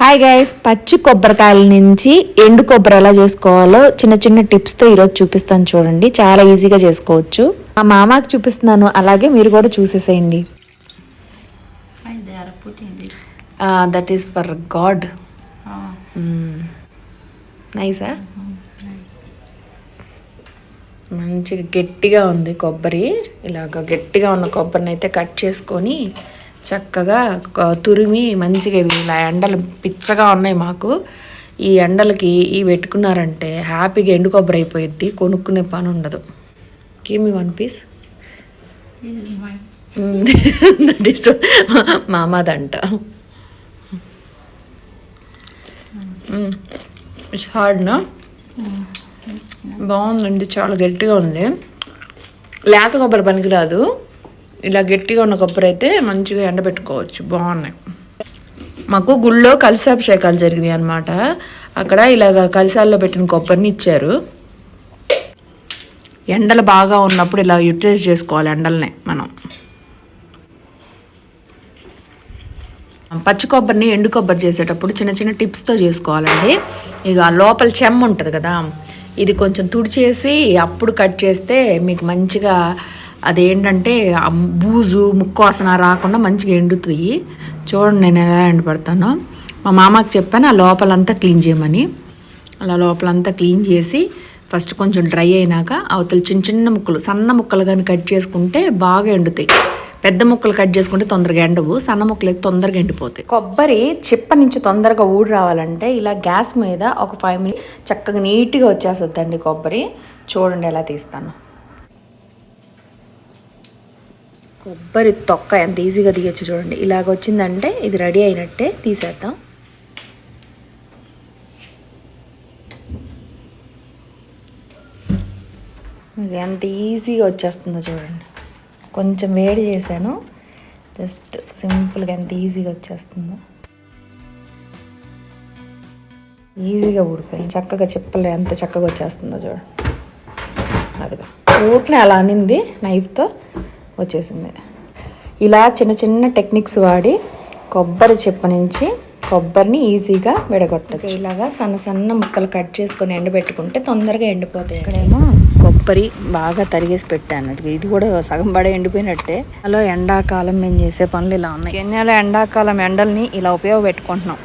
Hi guys పచ్చి కొబ్బరికాయల నుంచి ఎండు కొబ్బరి ఎలా చేసుకోవాలో చిన్న చిన్న టిప్స్తో ఈరోజు చూపిస్తాను చూడండి. చాలా ఈజీగా చేసుకోవచ్చు. మా మామకి చూపిస్తున్నాను అలాగే మీరు కూడా చూసేసేయండి? దట్ ఈస్ ఫర్ గాడ్ నైసా మంచిగా గట్టిగా ఉంది కొబ్బరి. ఇలాగ గట్టిగా ఉన్న కొబ్బరిని అయితే కట్ చేసుకొని చక్కగా తురిమి మంచిగా ఇది ఎండలు పిచ్చగా ఉన్నాయి మాకు. ఈ ఎండలకి ఇవి పెట్టుకున్నారంటే హ్యాపీగా ఎండు కొబ్బరి అయిపోయిద్ది కొనుక్కునే పని ఉండదు. మీ వన్ పీస్. దట్ ఈస్ మామాదంట. ఇట్స్ హార్డ్ నా బాగుందండి చాలా గట్టిగా ఉంది. లేత కొబ్బరి పనికిరాదు. ఇలా గట్టిగా ఉన్న కొబ్బరి అయితే మంచిగా ఎండబెట్టుకోవచ్చు. బాగున్నాయి. మాకు గుళ్ళో కలిసాభిషేకాలు జరిగినాయి అనమాట అక్కడ ఇలాగ కలిసాల్లో పెట్టిన కొబ్బరిని ఇచ్చారు. ఎండలు బాగా ఉన్నప్పుడు ఇలా యూటిలైజ్ చేసుకోవాలి ఎండలనే మనం. పచ్చి కొబ్బరిని ఎండు కొబ్బరి చేసేటప్పుడు చిన్న చిన్న టిప్స్తో చేసుకోవాలండి. ఇక లోపల చెమ్మ ఉంటుంది కదా ఇది కొంచెం తుడిచేసి అప్పుడు కట్ చేస్తే మీకు మంచిగా అదేంటంటే బూజు ముక్కు వాసన రాకుండా మంచిగా ఎండుతాయి. చూడండి నేను ఎలా ఎండపడతానో మా మామకి చెప్పాను ఆ లోపలంతా క్లీన్ చేయమని. అలా లోపలంతా క్లీన్ చేసి ఫస్ట్ కొంచెం డ్రై అయినాక అవతల చిన్న చిన్న ముక్కలు సన్న ముక్కలు కానీ కట్ చేసుకుంటే బాగా ఎండుతాయి. పెద్ద ముక్కలు కట్ చేసుకుంటే తొందరగా ఎండవు సన్న ముక్కలు అయితే తొందరగా ఎండిపోతాయి. కొబ్బరి చిప్ప నుంచి తొందరగా ఊడి రావాలంటే ఇలా గ్యాస్ మీద ఒక ఫైవ్ మినిట్ చక్కగా నీట్గా వచ్చేస్తుందండి కొబ్బరి. చూడండి ఎలా తీస్తాను. కొబ్బరి తొక్క ఎంత ఈజీగా తీయచ్చు చూడండి. ఇలాగ వచ్చిందంటే ఇది రెడీ అయినట్టే తీసేద్దాం. ఇది ఎంత ఈజీగా వచ్చేస్తుందో చూడండి. కొంచెం వేడి చేశాను. జస్ట్ సింపుల్గా ఎంత ఈజీగా వచ్చేస్తుందో. ఈజీగా ఊడిపోయింది. చక్కగా చెప్పలే ఎంత చక్కగా వచ్చేస్తుందో చూడండి. అదిగా ఊరికనే అలా అనింది నైఫ్తో. వచ్చేసింది. ఇలా చిన్న చిన్న టెక్నిక్స్ వాడి కొబ్బరి చెప్ప నుంచి కొబ్బరిని ఈజీగా విడగొట్టచ్చు. ఇలాగా సన్న సన్న ముక్కలు కట్ చేసుకొని ఎండబెట్టుకుంటే తొందరగా ఎండిపోతాయి. ఇక్కడేమో కొబ్బరి బాగా తరిగేసి పెట్టాను. ఇది కూడా సగం పడే ఎండిపోయినట్టే. అలా ఎండాకాలం మేము చేసే పనులు ఇలా ఉన్నాయి. కెన్యాలో ఎండాకాలం ఎండల్ని ఇలా ఉపయోగపెట్టుకుంటున్నాం.